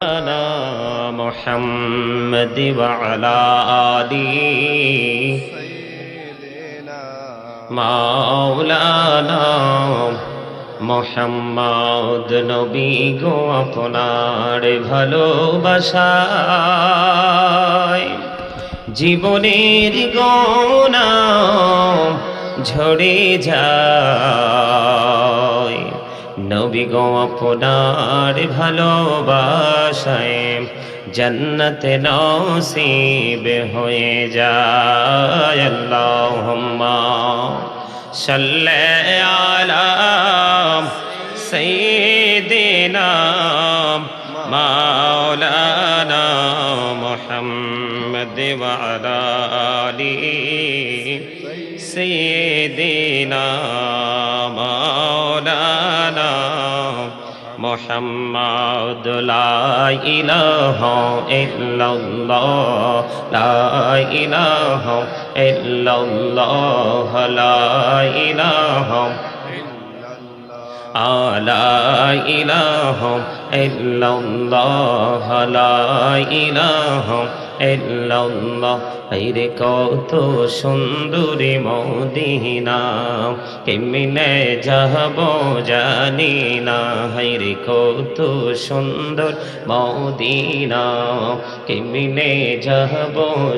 على محمد وعلى آله মাওলানা মোহাম্মদ নবী গো আপনার ভালোবাসায় জীবনের গনা ঝরে যায় নবী গো আপনার ভালোবাসায় জন্নত নসিব হয়ে যায় আল্লাহুম্মা সাল্লি আলা সাইয়্যিদিনা মাওলানা মুহাম্মদ ওয়া আলা আলিহি সাইয়্যিদিনা মাওলানা মোহাম্মদ ইলাহা ইল্লাল্লাহ লা ইলাহা ইল্লাল্লাহ লা ইলাহা লা ইলাহা ইল্লাল্লাহ লা ইলাহা ইল্লাল্লাহ। রে কত সুন্দরী মদিনা, কেমনে যাব জানি না। রে কত সুন্দর মদিনা, কেমনে যাব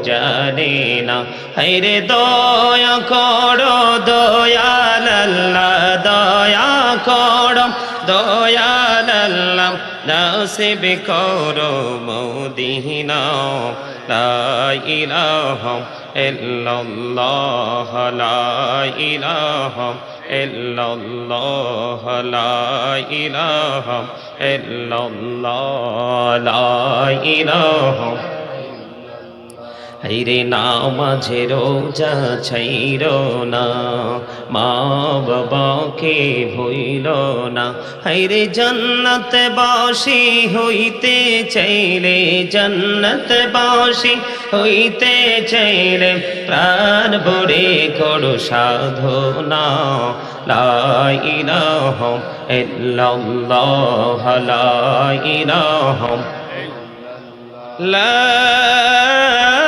জানি না। রে দয়া করো দয়াল আল্লাহ দয়া করো দয়াল আল্লাহ নাসিব করো মদিনা লা ইলাহা ইল্লাল্লাহ লা ইলাহা ইল্লাল্লাহ লা ইলাহা ইল্লাল্লাহ লা ইলাহা হাইরে না মাঝে রোজা ছাইর না, মা বাবাকে ভইল না। হাইরে জন্নত বাসি হইতে চাইলে জন্নত বাসি হইতে চাইলে প্রাণ বড়ে করো সাধনা। লা ইলাহা ইল্লাল্লাহ। লা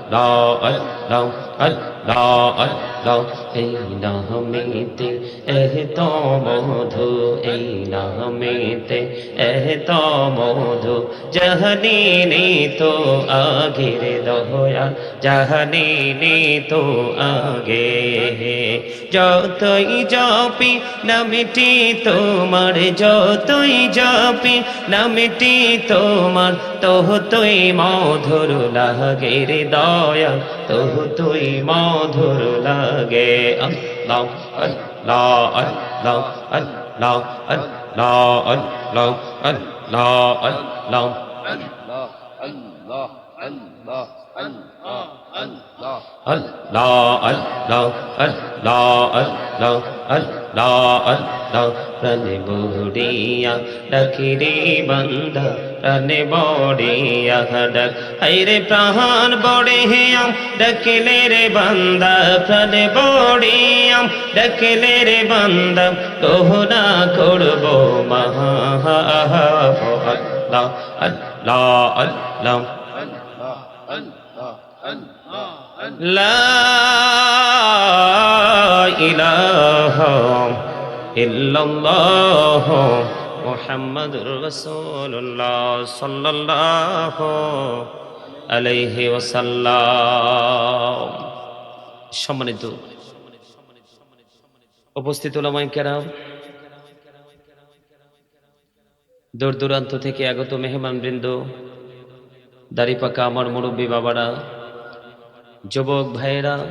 এই তো মধু এই নামেতে এহ তো মধু জহনি নে তো আগের দহয়া জহনি নে তো আগে যতই জপি নামটি তোমার যতই জপি নামটি তোমার তোহ তুই মধুর লাগে রে দয়া তোহ তুই মধুর লাগে আল্লাহ আল্লাহ আল্লাহ আল্লাহ আল্লাহ আল্লাহ আল্লাহ আল্লাহ Allah, Allah, Allah, Allah. আল্লাহ আল্লাহ আল্লাহ আল্লাহ আল্লাহ আল্লাহ প্রাণে বড়িয়া ডাকিরে বান্দা প্রাণে বড়িয়া ডাক হাইরে প্রাণ বড়ে হিয়াম ডাকিলে রে বান্দা প্রাণে বড়িয়াম ডাকিলে রে বান্দা কোহনা করব মহা আল্লাহ আল্লাহ আল্লাহ Allah, Allah, Allah. لا إله إلا الله মোহাম্মদুর রসুল্লাহ সাল্লাহ আলাইহি ওসাল্লাম সম্মানিত উপস্থিত ওলামাই কেরাম দূর দূরান্ত থেকে আগত মেহমান বৃন্দ দাড়ি পাকা আমার মুরব্বী বাবারা, যুবক ভাইয়েরা,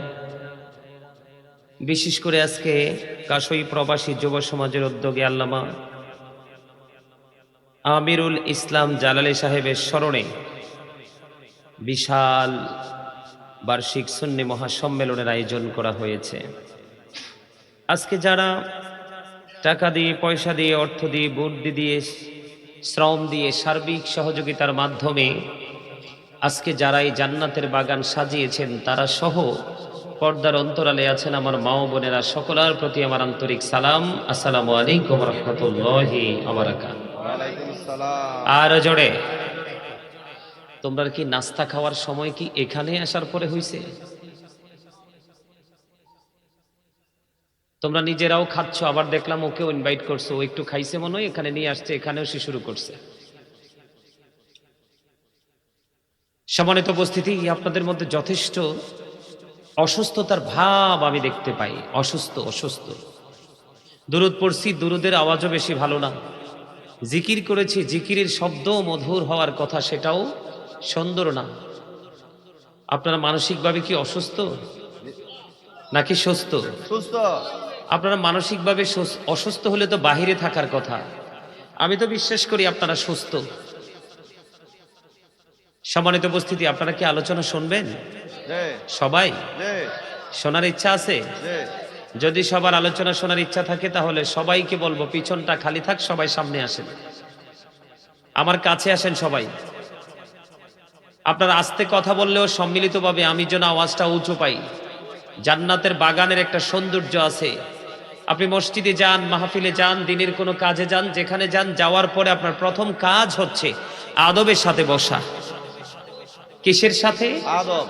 বিশেষ করে আজকে কাশই প্রবাসী যুব সমাজের উদ্যোগে আল্লামা আমিরুল ইসলাম জালালি সাহেবের স্মরণে বিশাল বার্ষিক সুন্নি মহাসম্মেলনের আয়োজন করা হয়েছে। আজকে যারা টাকা দিয়ে, পয়সা দিয়ে, অর্থ দিয়ে, বুদ্ধি দিয়ে, শ্রম দিয়ে সার্বিক সহযোগিতার মাধ্যমে আজকে যারা এই জান্নাতের বাগান সাজিয়েছেন, তারা সহ পর্দার অন্তরালে আছেন আমার মা বোনেরা, সকলার প্রতি আমার আন্তরিক সালাম। আসসালামু আলাইকুম রহমতুল্লাহি আসসালাম আর জোরে। তোমরা কি নাস্তা খাওয়ার সময় কি এখানে আসার পরে হইছে? তোমরা নিজেরাও খাচ্ছ, আবার দেখলাম ওকেও ইনভাইট করছ, ও একটু খাইছে মনে হয়, এখানে নিয়ে আসছে, এখানেও সে শুরু করছে। সমানিত উপস্থিতি, আপনাদের মধ্যে যথেষ্ট অসুস্থতার ভাব আমি দেখতে পাই। অসুস্থ অসুস্থ। দুরুদ পড়ছি, দুরুদের আওয়াজও বেশি ভালো না। জিকির করেছি জিকিরের শব্দ মধুর হওয়ার কথা সেটাও সুন্দর না। আপনারা মানসিকভাবে কি অসুস্থ? নাকি সুস্থ? সুস্থ। আপনারা মানসিকভাবে অসুস্থ হলে তো বাহিরে থাকার কথা। আমি তো বিশ্বাস করি আপনারা সুস্থ। সম্মানিত উপস্থিতি আপনারা কি আলোচনা শুনবেন? সবাই? শোনার ইচ্ছা আছে? যদি সবার আলোচনা শোনার ইচ্ছা থাকে, তাহলে সবাইকে বলব, পিছনটা খালি থাক, সবাই সামনে আসেন। আমার কাছে আসেন সবাই। আপনার আস্তে কথা বললেও সম্মিলিতভাবে আমি যেন আওয়াজটা উঁচু পাই। জান্নাতের বাগানের একটা সৌন্দর্য আছে। আপনি মসজিদে যান, মাহফিলে যান, দিনের কোনো কাজে যান, যেখানে যান, যাওয়ার পরে আপনার প্রথম কাজ হচ্ছে আদবের সাথে বসা। কিসের সাথে? আদব।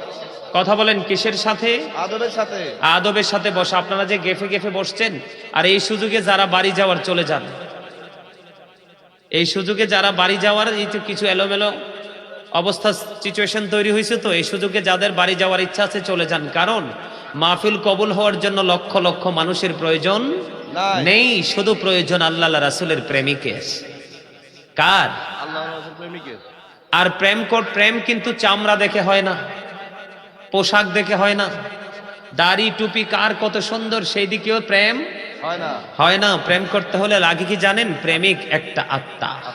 কথা বলেন কিসের সাথে? আদবের সাথে। আদবের সাথে বসা। আপনারা যে গেফে গেফে বসছেন আর এই সুযোগে যারা বাড়ি যাওয়ার চলে যান। এই সুযোগে যারা বাড়ি যাওয়ার এই কিছু এলোমেলো অবস্থা সিচুয়েশন তৈরি হয়েছে তো এই সুযোগে যাদের বাড়ি যাওয়ার ইচ্ছা আছে চলে যান। কারণ মাহফিল কবুল হওয়ার জন্য লক্ষ লক্ষ মানুষের প্রয়োজন নেই। শুধু প্রয়োজন আল্লাহ রাসুলের প্রেমিকের। কার? আর প্রেম কর প্রেম কিন্তু চামড়া দেখে হয় না। পোশাক দেখে হয় না। দাড়ি টুপি কার কত সুন্দর সেই দিকেও প্রেম? হয় না। প্রেম করতে হলে লাগে কি জানেন? প্রেমিক একটা আত্মা।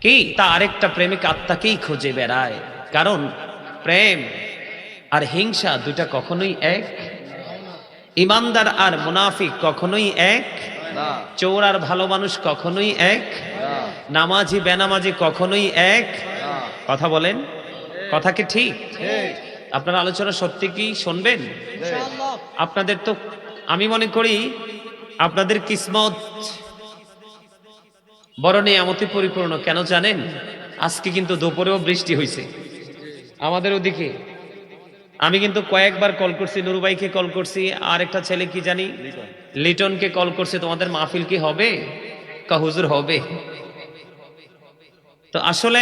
কি? তা আরেকটা প্রেমিক আত্মাকেই খুঁজে বেড়ায়। কারণ প্রেম আর হিংসা দুটা কখনোই এক। ইমানদার আর মুনাফিক কখনোই এক। চোর আর ভালো মানুষ কখনোই এক। নামাজি বেনামাজি কখনোই এক। কথা বলেন? কথা কি ঠিক? ঠিক। আপনার আলোচনা সত্যি কি শুনবেন? আপনাদের তো আমি মনে করি আপনাদের কিসমত বড় নিয়ামতে পরিপূর্ণ কেন জানেন? আজকে কিন্তু দুপুরেও বৃষ্টি হয়েছে আমাদের ওদিকে আমি কিন্তু কয়েকবার কল করছি নুরুবাইকে কল করছি আর একটা ছেলে কি জানি? লিটনকে কল করছি তোমাদের মাহফিল কি হবে? কা হুজুর হবে। তো আসলে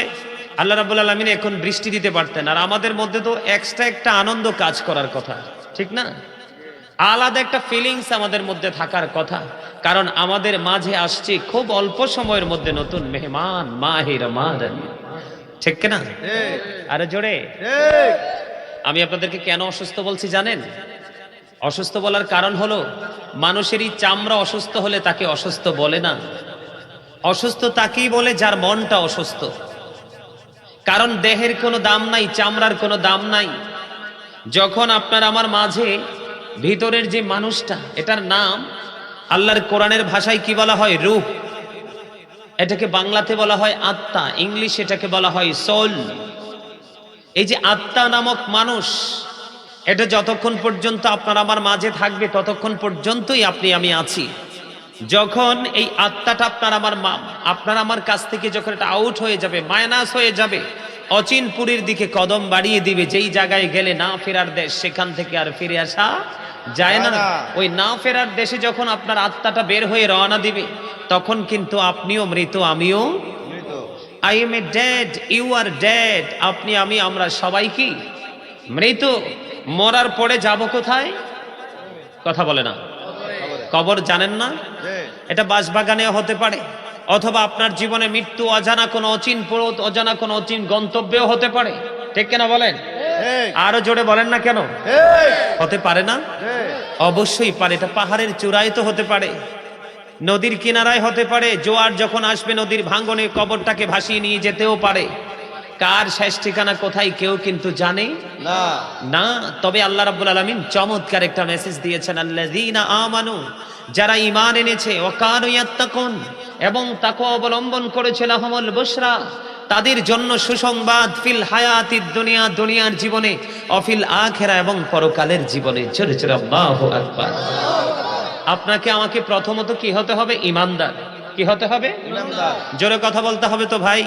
আল্লাহ রাবুল আলমিন এখন বৃষ্টি দিতে পারতেন। আর আমাদের মধ্যে তো এক্সট্রা একটা আনন্দ কাজ করার কথা ঠিক না? আলাদা একটা ফিলিংস আমাদের মধ্যে থাকার কথা। কারণ আমাদের মাঝে আসছে খুব অল্প সময়ের মধ্যে নতুন মেহমান মাহে রমাদান। ঠিক না আরে জোরে। আমি আপনাদেরকে কেন অসুস্থ বলছি জানেন? অসুস্থ বলার কারণ হলো মানুষেরই চামড়া অসুস্থ হলে তাকে অসুস্থ বলে না। অসুস্থ তাকেই বলে যার মনটা অসুস্থ। কারণ দেহের কোনো দাম নাই, চামড়ার কোনো দাম নাই। যখন আপনার আমার মাঝে ভিতরের যে মানুষটা, এটার নাম আল্লাহর কোরআনের ভাষায় কি বলা হয়? রূপ এটাকে বাংলাতে বলা হয় আত্মা, ইংলিশ এটাকে বলা হয় সোল। এই যে আত্মা নামক মানুষ, এটা যতক্ষণ পর্যন্ত আপনার আমার মাঝে থাকবে, ততক্ষণ পর্যন্তই আপনি আমি আছি। যখন এই আত্মাটা আপনার আমার মা- আপনার আমার কাছ থেকে যখন এটা আউট হয়ে যাবে মাইনাস হয়ে যাবে অচিনপুরীর দিকে কদম বাড়িয়ে দিবে যেই জায়গায় গেলে না ফেরার দেশ সেখান থেকে আর ফিরে আসা যায় না। ওই না ফেরার দেশে যখন আপনার আত্মাটা বের হয়ে রওনা দিবে তখন কিন্তু আপনিও মৃত আমিও I am a dead you are dead আপনি আমি আমরা সবাই কি মৃত? মরার পরে যাব কোথায়? কথা বলে না। কবর জানেন না? এটা বাসবাগানে হতে পারে। অথবা আপনার জীবনে মৃত্যু অজানা কোনো অচিন পরত অজানা কোনো অচিন গন্তব্যেও হতে পারে। ঠিক কেনা বলেন? আরও জোরে বলেন না কেন? হতে পারে না? অবশ্যই পারে। এটা পাহাড়ের চূড়ায় তো হতে পারে। নদীর কিনারায় হতে পারে। জোয়ার যখন আসবে নদীর ভাঙ্গনে কবরটাকে ভাসিয়ে নিয়ে যেতেও পারে। কার শেষ ঠিকানা কোথায় কেউ কিন্তু জানে? না। না তবে আল্লাহ রাব্বুল আলামিন চমৎকার একটা মেসেজ দিয়েছেন আল্লাযীনা আমানু যারা ঈমান এনেছে ওয়াকানু ইয়াত্তাকুন এবং তাকওয়া অবলম্বন করেছে লাহুমুল বুশরা তাদের জন্য সুসংবাদ ফিল হায়াতিদ দুনিয়া দুনিয়ার জীবনে অফিল আখেরা এবং পরকালের জীবনে। জোরে জোরে আল্লাহু আকবার। আপনাকে আমাকে প্রথমত কি হতে হবে? ইমানদার কি হতে হবে? জোরে কথা বলতে হবে তো ভাই।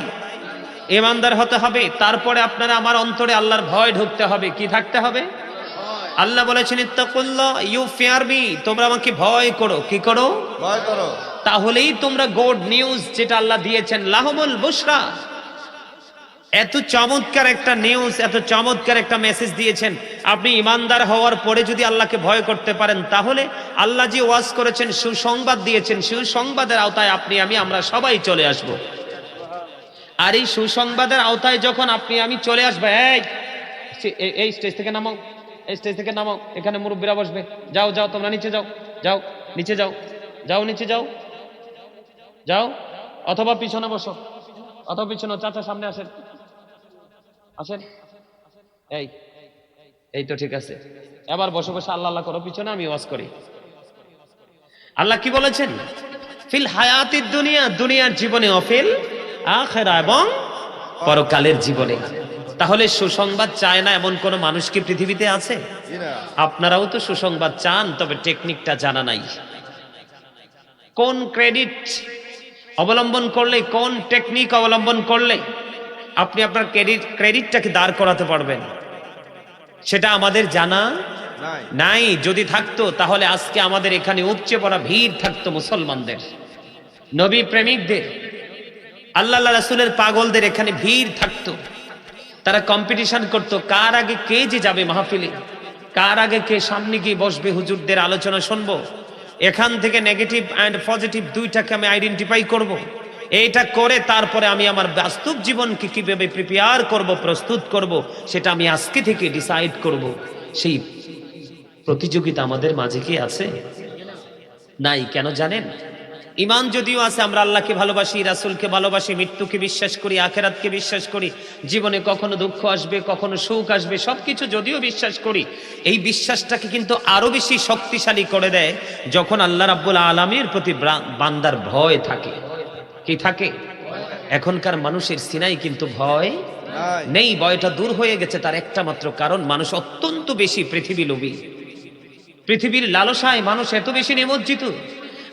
ইমানদার হতে হবে তারপরে আপনারা আমার অন্তরে আল্লাহর ভয় ঢুকতে হবে। কি থাকতে হবে? আল্লাহ বলেছেন ইত্তাকুল্লাহ ইউ ফিয়ার মি তোমরা আমাকে ভয় করো। কি করো? ভয় করো। তাহলেই তোমরা গুড নিউজ যেটা আল্লাহ দিয়েছেন লাহমুল বুশরা। এত চমৎকার একটা নিউজ এত চমৎকার একটা মেসেজ দিয়েছেন। আপনি ইমানদার হওয়ার পরে যদি আল্লাহকে ভয় করতে পারেন তাহলে আল্লাহ যে ওয়াজ করেছেন সুসংবাদ দিয়েছেন সুসংবাদের আওতায় আপনি আমি আমরা সবাই চলে আসব। আর এই সুসংবাদের আওতায় যখন আপনি, আমি চলে আসব, এই স্টেজ থেকে নামাও, এই স্টেজ থেকে নামাও, এখানে মুরব্বীরা বসবে, যাও যাও, তোমরা নিচে যাও যাও, নিচে যাও যাও, নিচে যাও যাও, অথবা পিছনে বসো, অথবা পিছনে, চাচা সামনে আসেন আসেন, এই এই তো ঠিক আছে, এবার বসে বসে আল্লাহ আল্লাহ করো, পিছনে আমি ওয়াজ করি, আল্লাহ কি বলেছেন? ফিল হায়াতির দুনিয়া, দুনিয়ার জীবনে অফিল আখেরা এবং পরকালের জীবনে। তাহলে সুসংবাদ চায় না এমন কোন মানুষ কি পৃথিবীতে আছে? আপনারাও তো সুসংবাদ চান তবে টেকনিকটা জানা নাই। কোন ক্রেডিট অবলম্বন করলে কোন টেকনিক অবলম্বন করলে আপনি আপনার ক্রেডিট ক্রেডিটটাকে দাঁড় করাতে পারবেন? সেটা আমাদের জানা নাই। নাই। যদি থাকতো তাহলে আজকে আমাদের এখানে উপচে পড়া ভিড় থাকতো মুসলমানদের। নবী প্রেমিকদের আল্লাহ রাসুলের পাগলদের এখানে ভিড় থাকতো। তারা কম্পিটিশন করতো, কার আগে কে যে যাবে মাহফিলে? কার আগে কে সামনে গিয়ে বসবে? হুজুরদের আলোচনা শুনব। এখান থেকে নেগেটিভ অ্যান্ড পজিটিভ দুইটাকে আমি আইডেন্টিফাই করব। এইটা করে তারপরে আমি আমার বাস্তব জীবনকে কীভাবে প্রিপেয়ার করব, প্রস্তুত করব, সেটা আমি আজকে থেকে ডিসাইড করব। সেই প্রতিযোগিতা আমাদের মাঝে কি আছে? নাই, কেন জানেন? ইমান যদিও আছে আমরা আল্লাহকে ভালোবাসি রাসূলকে ভালোবাসি মৃত্যুকে বিশ্বাস করি আখেরাতকে বিশ্বাস করি জীবনে কখনো দুঃখ আসবে কখনো সুখ আসবে সবকিছু যদিও বিশ্বাস করি। এই বিশ্বাসটাকে কিন্তু আরও বেশি শক্তিশালী করে দেয় যখন আল্লাহ রাব্বুল আলমীর প্রতি বান্দার ভয় থাকে। কি থাকে? এখনকার মানুষের সিনাই কিন্তু ভয় নেই। ভয়টা দূর হয়ে গেছে তার একটা মাত্র কারণ মানুষ অত্যন্ত বেশি পৃথিবী লোভী পৃথিবীর লালসায় মানুষ এত বেশি নিমজ্জিত।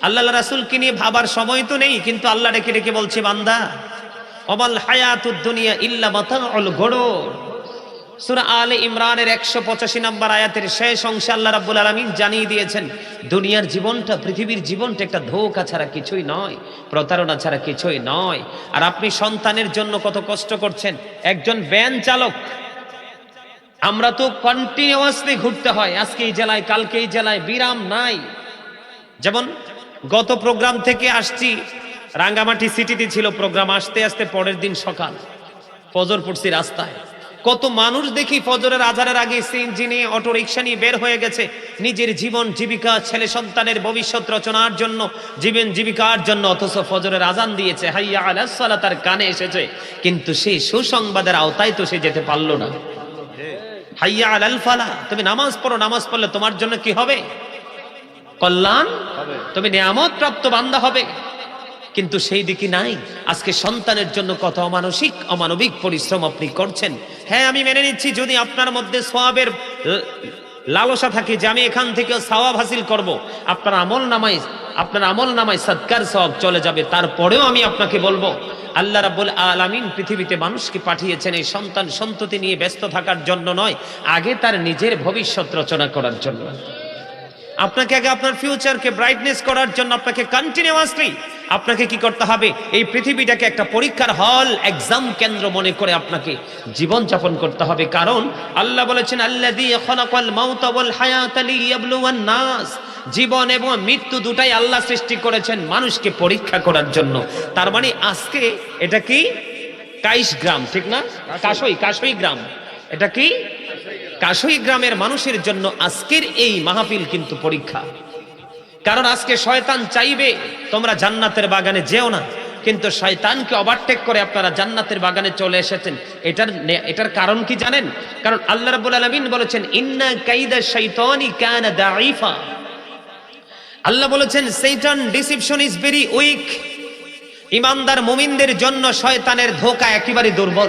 আল্লাহ রাসুলকে নিয়ে ভাবার সময় তো নেই, কিন্তু আল্লাহ ডেকে ডেকে বলছে, বান্দা, অমাল হায়াতুদ দুনিয়া ইল্লা মাতাউল গরুর সূরা আলে ইমরানের একশো পঁচাশি নম্বর আয়াতের শেষ অংশে আল্লাহ রাব্বুল আলামিন জানিয়ে দিয়েছেন, দুনিয়ার জীবনটা, পৃথিবীর জীবনটা একটা ধোঁকা ছাড়া কিছুই নয়, প্রতারণা ছাড়া কিছুই নয়। আর আপনি সন্তানের জন্য কত কষ্ট করছেন? একজন ভ্যান চালক। আমরা তো কন্টিনিউয়াসলি ঘুরতে হয়, আজকে এই জেলায়, কালকে এই জেলায়, বিরাম নাই। যেমন গত প্রোগ্রাম থেকে আসছি। রাঙ্গামাটি সিটিতে ছিল প্রোগ্রাম, আসতে আসতে পরের দিন সকাল। ফজর পড়ছি রাস্তায়। কত মানুষ দেখি ফজরের আজারের আগে সিএনজি নিয়ে অটো রিক্সা নিয়ে বের হয়ে গেছে। নিজের জীবন, জীবিকা, ছেলে সন্তানের ভবিষ্যৎ রচনার জন্য, জীবন জীবিকার জন্য অথচ ফজরের আজান দিয়েছে। হাইয়া আলাহ তার কানে এসেছে। কিন্তু সেই সুসংবাদের আওতায় তো সে যেতে পারল না। হাইয়া আলাল ফালা তুমি নামাজ পড়ো, নামাজ পড়লে তোমার জন্য কি হবে? কল্যাণ হবে। তুমি নিয়ামত প্রাপ্ত বান্দা হবে। কিন্তু সেই দিকে নাই। আজকে সন্তানের জন্য কত অমানসিক অমানবিক পরিশ্রম আপনি করছেন? হ্যাঁ আমি মেনে নিচ্ছি যদি আপনার মধ্যে সোয়াবের লালসা থাকে যে আমি এখান থেকে সওয়াব হাসিল করব আপনার আমল নামাই আপনার আমল নামাই সৎকার সওয়াব চলে যাবে। তারপরেও আমি আপনাকে বলব আল্লাহ রাব্বুল আলামিন পৃথিবীতে মানুষকে পাঠিয়েছেন এই সন্তান সন্ততি নিয়ে ব্যস্ত থাকার জন্য নয় আগে তার নিজের ভবিষ্যৎ রচনা করার জন্য। আপনাকে আগে আপনার ফিউচারকে ব্রাইটনেস করার জন্য আপনাকে কন্টিনিউয়াসলি আপনাকে কি করতে হবে? এই পৃথিবীটাকে একটা পরীক্ষার হল এক্সাম কেন্দ্র মনে করে আপনাকে জীবন যাপন করতে হবে। কারণ আল্লাহ বলেছেন নাস। জীবন এবং মৃত্যু দুটাই আল্লাহ সৃষ্টি করেছেন মানুষকে পরীক্ষা করার জন্য। তার মানে আজকে এটা কি? কাইশ গ্রাম, ঠিক না? কাশই কাশই গ্রাম। এটা কি? কাশই গ্রামের মানুষের জন্য আজকের এই মাহফিল কিন্তু পরীক্ষা। কারণ আজকে শয়তান চাইবে, তোমরা জান্নাতের বাগানে যেও না। কিন্তু শয়তানকে ওভারটেক করে আপনারা জান্নাতের বাগানে চলে এসেছেন। এটার এটার কারণ কি জানেন? কারণ আল্লাহ রাব্বুল আলামিন বলেছেন, ইন্না কাইদা শাইতানি কানা দাঈফা। আল্লাহ বলেছেন Satan deception is very weak ইমানদার মুমিনদের জন্য শয়তানের ধোকা একেবারে দুর্বল।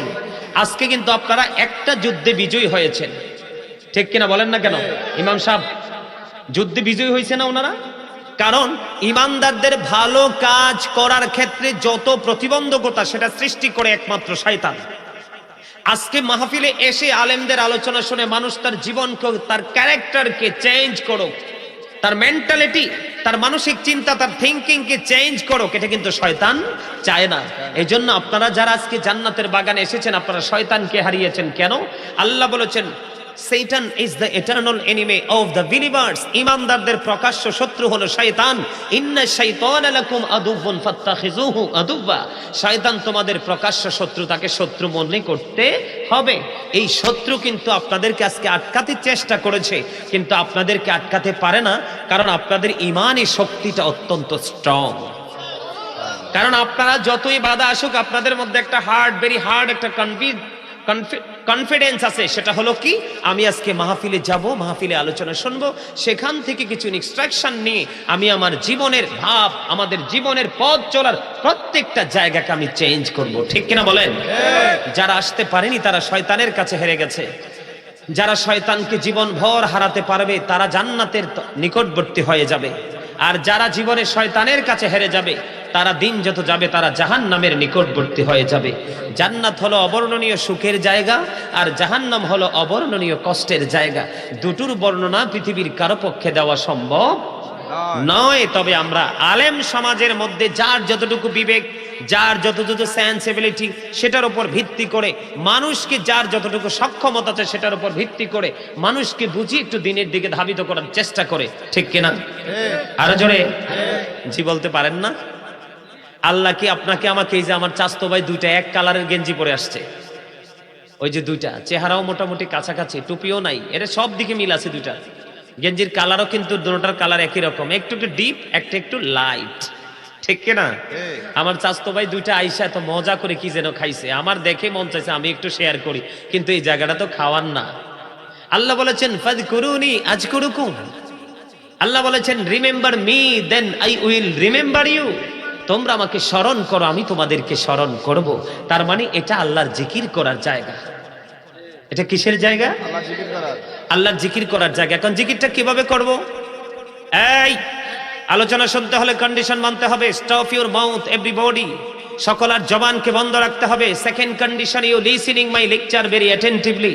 আজকে কিন্তু আপনারা একটা যুদ্ধে বিজয়ী হয়েছেন। ঠিক কিনা বলেন না কেন? ইমাম সাহেব, যুদ্ধে বিজয়ী হয়েছে না ওনারা? কারণ ইমানদারদের ভালো কাজ করার ক্ষেত্রে যত প্রতিবন্ধকতা, সেটা সৃষ্টি করে একমাত্র শয়তান। আজকে মাহফিলে এসে আলেমদের আলোচনা শুনে মানুষ তার জীবনকে, তার ক্যারেক্টারকে চেঞ্জ করুক। তার মেন্টালিটি তার মানসিক চিন্তা, তার থিঙ্কিং কে চেঞ্জ করুক। এটা কিন্তু শয়তান চায় না। এই জন্য আপনারা যারা আজকে জান্নাতের বাগানে এসেছেন, আপনারা শয়তানকে হারিয়েছেন কেন? আল্লাহ বলেছেন Satan is the eternal enemy of the believers ইমানদারদের প্রকাশ্য শত্রু হলো শয়তান ইন্না শাইতান লাকুম আদুবুন ফাত্তাখিজুহু আদুব্বা শয়তান তোমাদের প্রকাশ্য শত্রু তাকে শত্রু মনে করতে হবে এই শত্রু কিন্তু আপনাদেরকে আজকে আটকাতে চেষ্টা করেছে কিন্তু আপনাদেরকে আটকাতে পারে না কারণ আপনাদের ইমানই শক্তিটা অত্যন্ত স্ট্রং কারণ আপনারা যতই বাধা আসুক আপনাদের মধ্যে একটা হার্ড ভেরি হার্ড একটা কনফিডেন্স আছে, সেটা হলো কি? আমি আজকে মাহফিলে যাব, মাহফিলে আলোচনা শুনব, সেখান থেকে কিছু ইনস্ট্রাকশন নিয়ে আমি আমার জীবনের ভাব, আমাদের জীবনের পথ চলার প্রত্যেকটা জায়গাকে আমি চেঞ্জ করব। ঠিক কিনা বলেন? যারা আসতে পারেনি, তারা শয়তানের কাছে হেরে গেছে। যারা শয়তানকে জীবন ভর হারাতে পারবে, তারা জান্নাতের নিকটবর্তী হয়ে যাবে। আর যারা জীবনে শয়তানের কাছে হেরে যাবে তারা দিন যত যাবে তারা জাহান নামের নিকটবর্তী হয়ে যাবে। জান্নাত হলো অবর্ণনীয় সুখের জায়গা আর জাহান্নাম হলো অবর্ণনীয় কষ্টের জায়গা। দুটোর বর্ণনা পৃথিবীর কারও পক্ষে দেওয়া সম্ভব নয়। তবে আমরা আলেম সমাজের মধ্যে যার যতটুকু বিবেক যার যতটুকু সেন্সিবিলিটি সেটার উপর ভিত্তি করে মানুষকে যার যতটুকু সক্ষমতা আছে সেটার উপর ভিত্তি করে মানুষকে বুঝি একটু দিনের দিকে ধাবিত করার চেষ্টা করে। ঠিক কিনা? আরও জোরে? জি বলতে পারেন না? আল্লাহ কি আপনাকে আমাকে এই যে আমার চাস্তো ভাই দুইটা এক কালারের গেঞ্জি পরে আসছে? ওই যে দুইটা। চেহারাও মোটামুটি কাছাকাছি, টুপিও নাই। এর সব দিকে মিল আছে দুইটা। গেঞ্জির কালারও কিন্তু দুটোটার কালার একই রকম। একটু একটু ডিপ, একটা একটু লাইট। ঠিক কিনা। আমার চাস্তো ভাই দুইটা আইসা এত মজা করে কি যেন খাইছে। আমার দেখে মন চাইছে আমি একটু শেয়ার করি। কিন্তু এই জায়গাটা তো খাওয়ার না। আল্লাহ বলেছেন ফাদ করুনি আজ করুকুম আল্লাহ বলেছেন remember me then I will remember you তোমরা আমাকে স্মরণ করো আমি তোমাদেরকে স্মরণ করব। তার মানে এটা আল্লাহর জিকির করার জায়গা। এটা কিসের জায়গা? আল্লাহর জিকির করার। জায়গা। এখন জিকিরটা কীভাবে করব? এই আলোচনা শুনতে হলে কন্ডিশন মানতে হবে। স্টপ ইউর মাউথ এভরিবডি সকলার জবানকে বন্ধ রাখতে হবে। Second condition you listening my lecture very attentively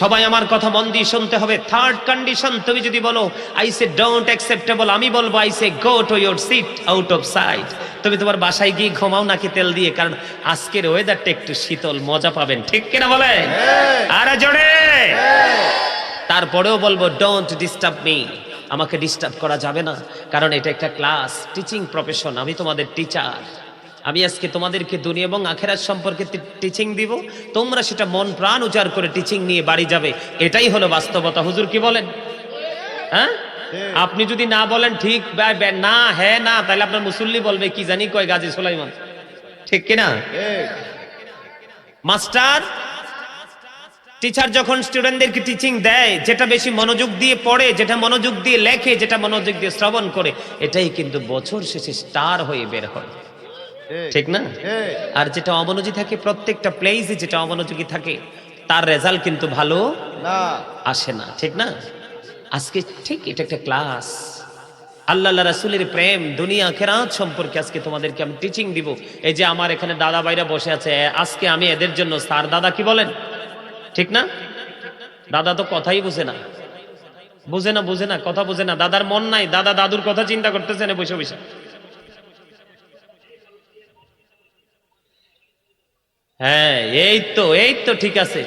সবাই আমার কথা মন দিয়ে শুনতে হবে। থার্ড কন্ডিশন তুমি যদি বলো আই সে ডোন্ট অ্যাকসেপ্টেবল আমি বলব I say go to your seat out of sight তুমি তোমার বাসায় গিয়ে ঘুমাও নাকি তেল দিয়ে? কারণ আজকের ওয়েদারটা একটু শীতল মজা পাবেন। ঠিক কিনা বলে? আরে জোরে! তারপরেও বলব ডোন্ট ডিস্টার্ব মি আমাকে ডিস্টার্ব করা যাবে না কারণ এটা একটা ক্লাস টিচিং প্রফেশন আমি তোমাদের টিচার আমি আজকে তোমাদেরকে দুনিয়া এবং আখেরাত সম্পর্কে টিচিং দিব। তোমরা সেটা মন প্রাণ উজাড় করে টিচিং নিয়ে বাড়ি যাবে। এটাই হলো বাস্তবতা। হুজুর কি বলেন? হ্যাঁ? আপনি যদি না বলেন ঠিক না হ্যাঁ না তাহলে আপনার মুসল্লি বলবে কি জানি কয় গাজী সুলাইমান। ঠিক কিনা? ঠিক মাস্টার টিচার যখন স্টুডেন্টদেরকে টিচিং দেয় যেটা বেশি মনোযোগ দিয়ে পড়ে যেটা মনোযোগ দিয়ে লেখে যেটা মনোযোগ দিয়ে শ্রবণ করে এটাই কিন্তু বছর শেষে স্টার হয়ে বের হয়। ঠিক ঠিক না? আর যেটা অমনোযোগী থাকে প্রত্যেকটা প্লেসে যেটা অমনোযোগী থাকে তার রেজাল্ট কিন্তু ভালো না। আসে না। ঠিক না? আজকে ঠিক এটা একটা ক্লাস আল্লাহ রাসুলের প্রেম, দুনিয়া খেরাত সম্পর্কে আজকে তোমাদেরকে আমি টিচিং দিব। এই যে আমার এখানে দাদা ভাইরা বসে আছে, আজকে আমি এদের জন্য, স্যার দাদা কি বলেন? ঠিক না? দাদা তো কথাই বুঝে না। বুঝে না বুঝে না, কথা বুঝে না। দাদার মন নাই, দাদা দাদুর কথা চিন্তা করতেছে না বসে বসে। হ্যাঁ এই তো এই তো ঠিক আছে।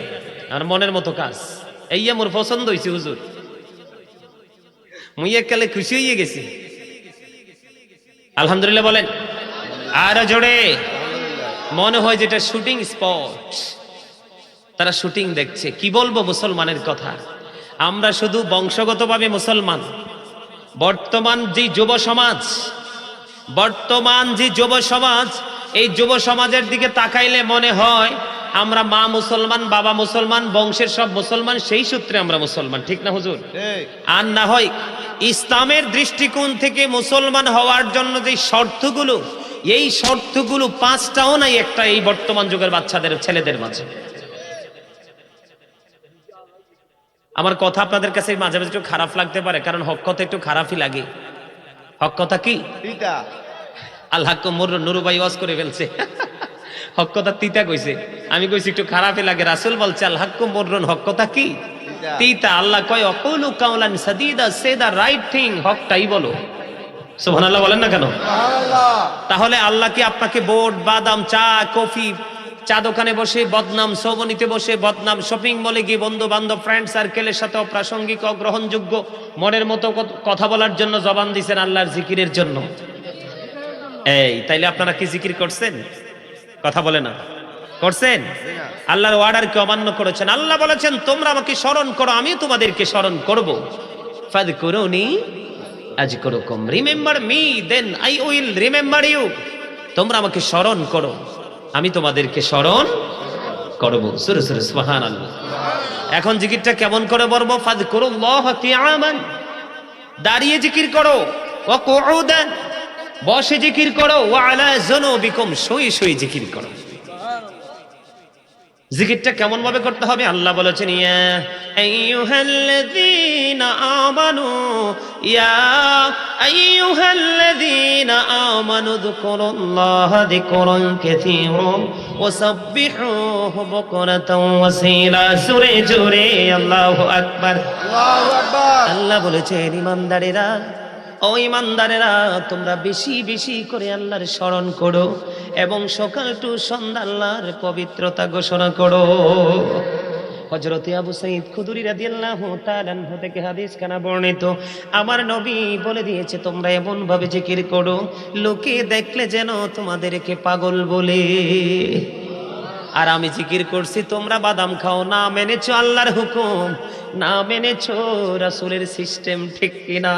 আর মনের মতো কাজ। এই আমার পছন্দ হয়েছে হুজুর। মুই এককালে খুশি হয়ে গেছি। আলহামদুলিল্লাহ বলেন। আর জোরে। মনে হয় যেটা শুটিং স্পট। তারা শুটিং দেখছে। কি বলব মুসলমানের কথা? আমরা শুধু বংশগতভাবে মুসলমান। বর্তমান যে যুব সমাজ, বর্তমান যে যুব সমাজ, এই যুব সমাজের দিকে তাকাইলে মনে হয় আমরা মা মুসলমান বাবা মুসলমান বংশের সব মুসলমান সেই সূত্রে আমরা মুসলমান ঠিক না হুজুর? আর না হয় ইসলামের দৃষ্টিকোণ থেকে মুসলমান হওয়ার জন্য যে শর্তগুলো এই শর্তগুলো পাঁচটাও নাই একটা এই বর্তমান যুগের বাচ্চাদের ছেলেদের মাঝে। আমার কথা আপনাদের কাছে মাঝে মাঝে একটু খারাপ লাগতে পারে কারণ হক কথা একটু খারাপই লাগে। হক কথা কি? আল্লাহ নুরুবাই ওয়াজ করে ফেলছে। হক কথা তিতা কইছে। আমি কইছি একটু খারাপই লাগে। রাসূল বলছে আল্লাহ মোরন হক কথা কি? তিতা। আল্লাহ কয় অকুলু কাউলান সাদিদা সে দা রাইট থিং হকটাই বলো। সুবহানাল্লাহ বলেন না কেন? সুবহানাল্লাহ। তাহলে আল্লাহ কি আপনাকে বোর্ড বাদাম চা কফি চা দোকানে বসে বদনাম সৌবনীতে বসে বদনাম শপিং মলে গিয়ে বন্ধু বান্ধব ফ্রেন্ড সার্কেলের সাথে অপ্রাসঙ্গিক অগ্রহণযোগ্য মনের মতো কথা বলার জন্য জবান দিছেন আল্লাহর জিকিরের জন্য। এই তাইলে আপনারা কি জিকির করছেন? কথা বলে না। করছেন? আল্লাহর ওয়ার্ডারকে অমান্য করেছেন। আল্লাহ বলেছেন, তোমরা আমাকে স্মরণ করো, আমি তোমাদেরকে স্মরণ করব। ফাদ করুনি আজ করুকম remember me then I will remember you তোমরা আমাকে স্মরণ করো, আমি তোমাদেরকে স্মরণ করব। সুরে সুরে সুবহান আল্লাহ এখন জিকিরটা কেমন করে বলব? ফাদ কিয়ামান। দাঁড়িয়ে জিকির করো। ও কুউদান। বসে জিকির করো ওয়ালা জুনুবিকুম শুয়ে শুয়ে জিকির করো। জিকিরটা কেমন ভাবে করতে হবে? আল্লাহ বলেছেন ইয়া আইয়ুহাল্লাযীনা আমানু ইয়া আইয়ুহাল্লাযীনা আমানু যকুরুল্লাহা যিকরান কাসীরান ওয়া সাব্বিহুহু বুকরাতাও ওয়াসীলা। সুরে জোরে আল্লাহু আকবার। আল্লাহু আকবার। আল্লাহ বলেছেন ইমানদারেরা ও ইমানদারেরা, তোমরা বেশি বেশি করে আল্লাহর স্মরণ করো এবং সকাল টু সন্ধ্যা আল্লাহর পবিত্রতা ঘোষণা করো। হজরতে আবু সাইদ খুদুরি রাদিয়াল্লাহু তাআলা আনহু থেকে হাদিস কানা বর্ণিত, আমার নবী বলে দিয়েছে, তোমরা এমন ভাবে জিকির করো, লোকে দেখলে যেন তোমাদেরকে পাগল বলে। আর আমি জিকির করছি তোমরা বাদাম খাও। না মেনেছো আল্লাহর হুকুম না মেনেছো রাসূলের সিস্টেম ঠিক কিনা?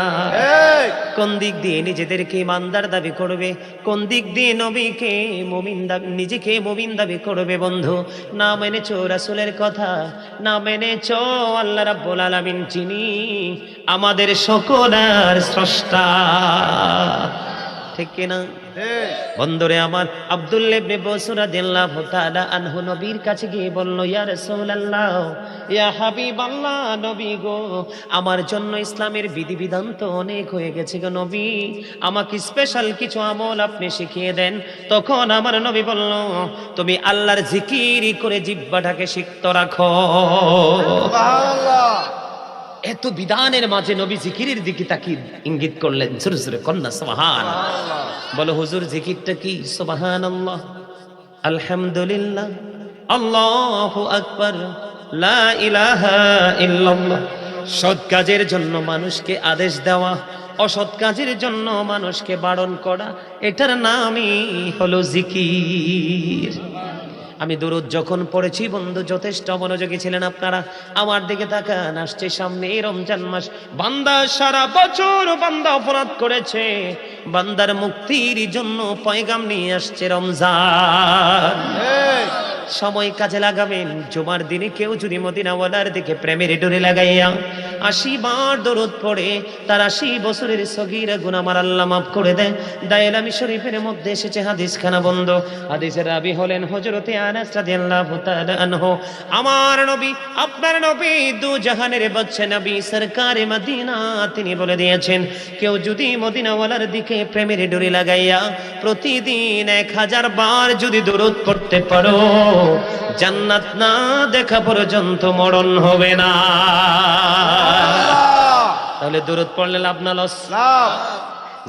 কোন দিক দিয়ে নিজেদেরকে ইমানদার দাবি করবে? কোন দিক দিয়ে নবীকে মুমিন দাবি নিজেকে মুমিন দাবি করবে বন্ধু? না মেনেছো রাসূলের কথা না মেনেছো আল্লাহ রাব্বুল আলামিন যিনি আমাদের সকলের স্রষ্টা। ঠিক কিনা? ঠিক বন্ধুরে আমার আব্দুল্লাহ ইবনে বসর রাদিয়াল্লাহু তাআলা আনহু নবীর কাছে গিয়ে বলল ইয়া রাসূলুল্লাহ ইয়া হাবিবাল্লাহ নবী গো আমার জন্য ইসলামের বিধিবিধান তো অনেক হয়ে গেছে গো নবী। আমাকে স্পেশাল কিছু আমল আপনি শিখিয়ে দেন। তখন আমার নবী বলল তুমি আল্লাহর জিকির করে জিহ্বাটাকে সিক্ত রাখো। সুবহানাল্লাহ। এত বিধানের মাঝে নবী জিকিরের দিকে তাকি ইঙ্গিত করলেন জোরে জোরে কন্যা সুবহান। বলো হুজুর জিকিরটা কি? সুবহান আল্লাহ আলহামদুলিল্লাহ। আল্লাহ আকবার। লা ইলাহা ইল্লাল্লাহ। সৎ কাজের জন্য মানুষকে আদেশ দেওয়া অসৎ কাজের জন্য মানুষকে বারণ করা এটার নামই হলো জিকির। আমি দূরত যখন পড়েছি, বন্ধু, যথেষ্ট মনোযোগী ছিলেন আপনারা। আমার দিকে তাকান, আসছে সামনে রমজান মাস। বান্দা সারা বছর বান্দা অপরাধ করেছে। বান্দার মুক্তির জন্য পয়গাম নিয়ে আসছে রমজান। সময় কাজে লাগাবেন। জুমার দিনে কেউ যদি মদিনাওয়ালার দিকে প্রেমের ডোরে লাগাইয়া আশি বার দরদ পড়ে, তার আশি বছরের সগিরা গুনামার আল্লাহ মাফ করে দেয় দায়লামি শরীফের মধ্যে এসেছে হাদিস খানা বন্ধ। হাদিসের রাবি হলেন হজরতে আনাস আমার নবী, আপনার নবী দু জাহানের বাদশা নবী সরকারে মদিনা তিনি বলে দিয়েছেন, কেউ যদি মদিনাওয়ালার দিকে প্রেমের ডোরে লাগাইয়া প্রতিদিন এক হাজার বার যদি দূরত পড়তে পারো জান্নাত না দেখা পর্যন্ত মরণ হবে না। তাহলে দূরত পড়লে লাভ না লস?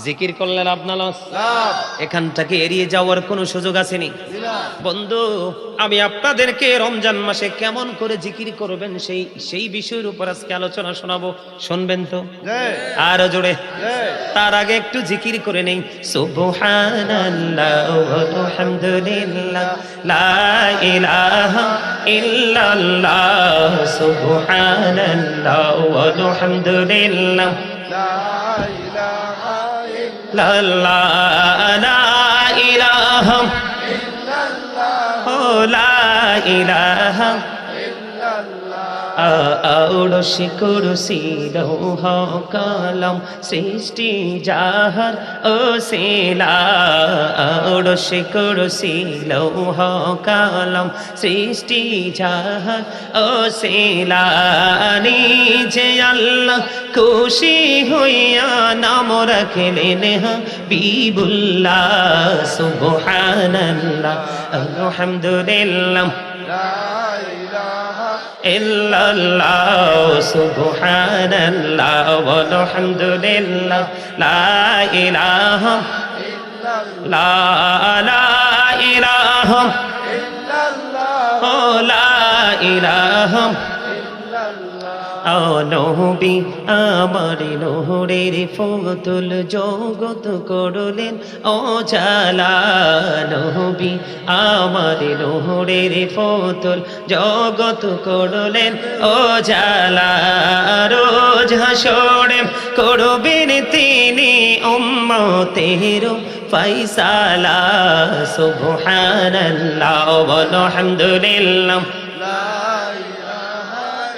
জিকির করলেন লাভ না লস লাভ এখানটাকে এড়িয়ে যাওয়ার কোনো সুযোগ আসেনি। বন্ধু আমি আপনাদেরকে রমজান মাসে কেমন করে জিকির করবেন সেই সেই বিষয়ের উপর আজকে আলোচনা শোনাবো। শুনবেন তো? আরও জোরে। তার আগে একটু জিকির করে নেই। সুবহানাল্লাহ আলহামদুলিল্লাহ লা ইলাহা ইল্লাল্লাহ সুবহানাল্লাহ আলহামদুলিল্লাহ। আউড়সি কুরসি লৌহ কলম সৃষ্টি যাহার ও শিলা। আউড়সি কুরসি লৌহ কলম সৃষ্টি যাহার ও শিলা। নিজে আল্লাহ খুশি হইয়া নাম রাখলেন বিবুল্লাহ সুবহানাল্লাহ আলহামদুলিল্লাহ। ইল্লাল্লাহ সুবহানাল্লাহ walhamdulillah লা ইলাহা লা লা ইলাহা ও লা ইলাহা নবী আমার নহরের ফতুল জগত করলেন। ও নবী, আমার নহরের ফতুল জগত করলেন। ও রোজ হাসরে করবেন তিনি উম্মতের ফাইসালা সুবহানাল্লাহ walhamdulillah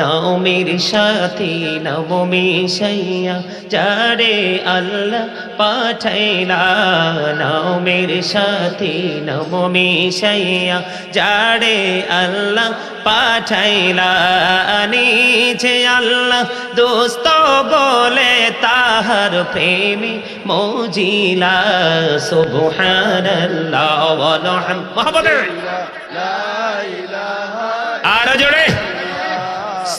নবমীর সাথে নবমী সাইয়া যারে আল্লাহ পাঠাইলা। নবমীর সাথে নবমী সাইয়া যারে আল্লাহ পাঠাইলা। নিজে আল্লাহ দোস্ত বলে তাহার প্রেমী মজিলা। সুবহানাল্লাহ ওয়ালহাম মহব্বতে আর জোরে।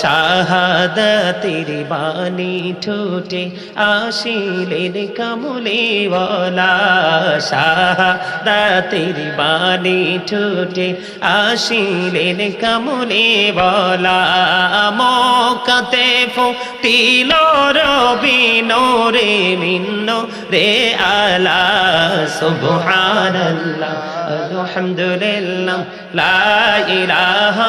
শাহাদাতের বাণী ঠোঁটে আসিলেন কামলিওয়ালা শাহাদাতের বাণী ঠোঁটে আসিলেন কামলিওয়ালা মকাতে ফুটিল রবি নোরে মিন্ন রে আলা সুবহানাল্লাহ, আলহামদুলিল্লাহ, লা ইলাহা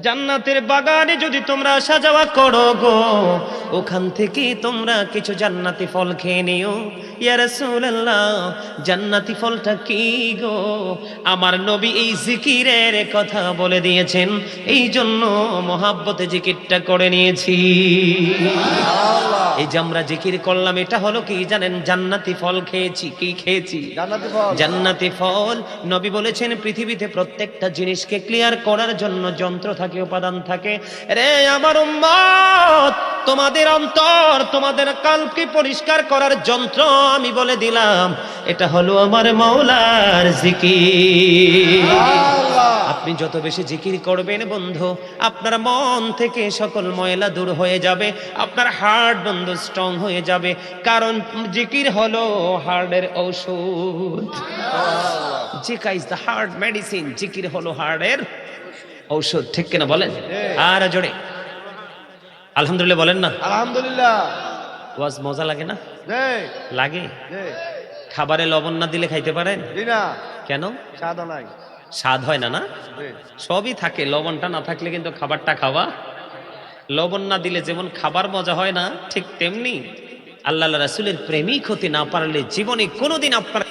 জান্নাতের বাগানে যদি তোমরা আসা যাওয়া করো গো, ওখান থেকে তোমরা কিছু জান্নাতি ফল খেয়ে নিও। ইয়া রাসূলুল্লাহ জান্নাতি ফলটা কি গো? আমার নবী এই জিকিরের কথা বলে দিয়েছেন এই জন্য মহাব্বতে জিকিরটা করে নিয়েছি। এই যে আমরা জিকির করলাম এটা হলো কি জানেন জান্নাতি ফল খেয়েছি কি খেয়েছি? জান্নাতি ফল। জান্নাতি ফল। নবী বলেছেন পৃথিবীতে প্রত্যেকটা জিনিসকে ক্লিয়ার করার জন্য যন্ত্র থাকে উপাদান থাকে। রে আমার উম্মত তোমাদের অন্তর তোমাদের কালকে পরিষ্কার করার যন্ত্র আমি বলে দিলাম। এটা হলো আমার মৌলার জিকির। আপনি যত বেশি জিকির করবেন বন্ধু আপনার মন থেকে সকল ময়লা দূর হয়ে যাবে আপনার হার্ট বন্ধু স্ট্রং হয়ে যাবে। কারণ জিকির হলো হার্টের ঔষধ। জিকা ইজ দ্য হার্ট মেডিসিন জিকির হলো হার্টের ঔষধ। ঠিক কিনা বলেন? আর জোরে। আলহামদুলিল্লাহ বলেন না। আলহামদুলিল্লাহ। ওয়াজ মজা লাগে না? লাগে? খাবারে লবণ না দিলে খাইতে পারেন? কেন? সাদা নাই। স্বাদ হয় না না? সবই থাকে লবণটা না থাকলে কিন্তু খাবারটা খাওয়া। লবণ না দিলে যেমন খাবার মজা হয় না ঠিক তেমনি আল্লাহ রাসুলের প্রেমিক হতে না পারলে জীবনে কোনোদিন আপনার